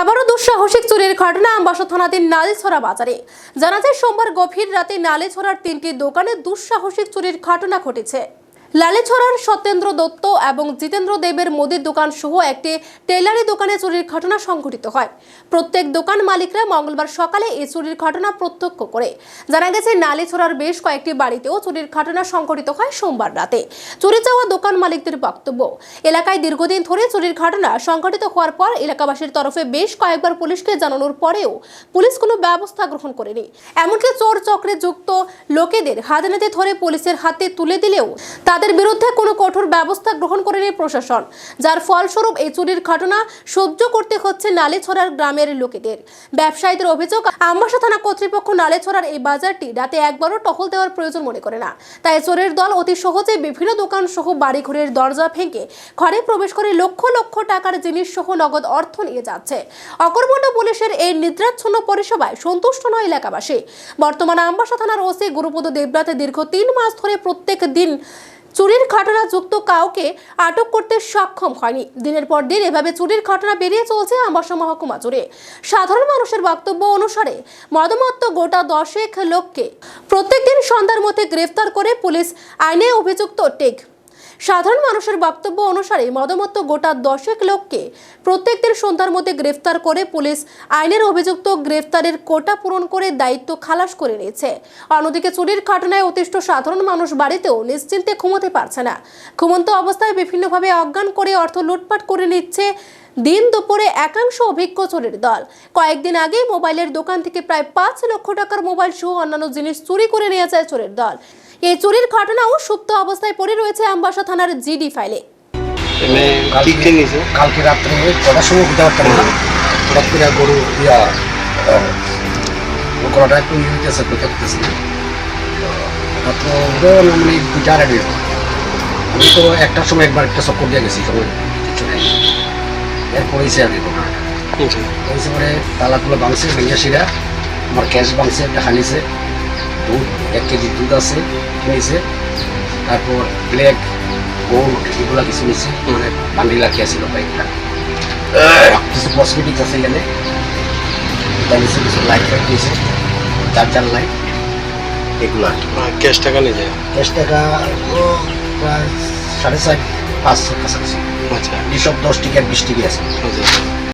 আবারও দুঃসাহসিক চুরির ঘটনা আমবাসা থানাধীন নালিছড়া বাজারে। জানা যায়, সোমবার গভীর রাতে নালিছড়ার তিনটি দোকানে দুঃসাহসিক চুরির ঘটনা ঘটেছে। লালেছড়ার সত্যেন্দ্র দত্ত এবং জিতেন্দ্র দেবের মুদির দোকান সহ একটি টেলারি দোকানে চুরির ঘটনা সংঘটিত হয়। প্রত্যেক দোকান মালিকরা মঙ্গলবার সকালে এই চুরির ঘটনা প্রত্যক্ষ করে। জানা গেছে নালিছড়ার বেশ কয়েকটি বাড়িতেও চুরির ঘটনা সংঘটিত হয় সোমবার রাতে। চুরি যাওয়া দোকান মালিকদের বক্তব্য, এলাকায় দীর্ঘদিন ধরে চুরির ঘটনা সংঘটিত হওয়ার পর এলাকাবাসীর তরফে বেশ কয়েকবার পুলিশকে জানানোর পরেও পুলিশ কোনো ব্যবস্থা গ্রহণ করেনি। এমনকি চোর চক্রে যুক্ত লোকেদের হাতে ধরে পুলিশের হাতে তুলে দিলেও বিরুদ্ধে কোনো কঠোর ব্যবস্থা গ্রহণ করেনি প্রশাসন, যার ফলস্বরূপ এই চুরির ঘটনা সহ্য করতে হচ্ছে নালেছড়ার গ্রামের লোকেদের। ব্যবসায়ীদের অভিযোগ, আমবাসা থানা কর্তৃপক্ষ নালেছড়ার এই বাজারটি রাতে একবারও টহল দেওয়ার প্রয়োজন মনে করে না। তাই চোরের দল অতি সহজে বিভিন্ন দোকান সহ বাড়িঘরের দরজা ভেঙে ঘরে প্রবেশ করে লক্ষ লক্ষ টাকার জিনিস সহ নগদ অর্থ নিয়ে যাচ্ছে। অকর্মণ্য পুলিশের এই নিদ্রাচ্ছন্ন পরিষেবায় সন্তুষ্ট নয় এলাকাবাসী। বর্তমানে আমবাসা থানার ওসি গুরুপদ দেবরাতে দীর্ঘ তিন মাস ধরে প্রত্যেক দিন চুরির ঘটনা যুক্ত কাউকে আটক করতে সক্ষম হয়নি। দিনের পর দিন এভাবে চুরির ঘটনা বেরিয়ে চলছে আম্বাসা মহকুমা জুড়ে। সাধারণ মানুষের বক্তব্য অনুসারে মদমত্ত গোটা দশেক লোককে প্রত্যেকদিন সন্ধ্যার মধ্যে গ্রেফতার করে পুলিশ আইনে অভিযুক্ত টেক সাধারণ মানুষের বক্তব্য অনুসারে মদমত্ত গোটা দশেক লোককে প্রত্যেকদিন সন্ধ্যার মধ্যে গ্রেফতার করে পুলিশ আইনের অভিযুক্ত গ্রেফতারের কোটা পূরণ করে দায়িত্ব খালাস করে নিয়েছে। অন্যদিকে চুরির ঘটনায় অতিষ্ঠ সাধারণ মানুষ বাড়িতেও নিশ্চিন্তে ঘুমোতে পারছে না। ঘুমন্ত অবস্থায় বিভিন্নভাবে অজ্ঞান করে অর্থ লুটপাট করে নিচ্ছে দিন দুপুরে একাংশ অভিজ্ঞ চোরের দল। কয়েকদিন আগে মোবাইলের দোকান থেকে প্রায় পাঁচ লক্ষ টাকার মোবাইল সহ অন্যান্য জিনিস চুরি করে নিয়ে যায় চোরের দল। এই চুরির ঘটনাও সুপ্ত অবস্থায় পড়ে রয়েছে আমবাসা থানার জিডি ফাইলে। কালকে রাত্রে কটার সময় হতে পারতাম না। হঠাৎ করে গরু ইয়া গলাটা একটু ইয়ে হইতেছে করতে পারতেছি মাত্র মানে দুইটা আড়াই আমি তো একটার সময় একবার একটা চক্কর দিয়ে গেছি সময়। এরপরে আমি ঘটনাটা আচ্ছা হয়েছে পরে তালাগুলো ভাঙছে ভেঙে আমার ক্যাশ ভাঙছে একটা হানিছে। দুধ এক কেজি দুধ আছে কিনেছে। তারপর ব্ল্যাক গোল্ড এগুলা কিছু নিছে। মানে বান্ডিল রাখি আছিল কয়েকটা কিছু কসমেটিক আছে এখানে। নিচে কিছু লাইট ফাইট নিয়েছে চার্জার লাইট এগুলো। আর ক্যাশ টাকা নিয়ে যায়। ক্যাশ টাকা প্রায় সাড়ে চার পাঁচশোর কাছাকাছি। আচ্ছা। এসব দশ টিকা বিশ টিকি আছে। আচ্ছা।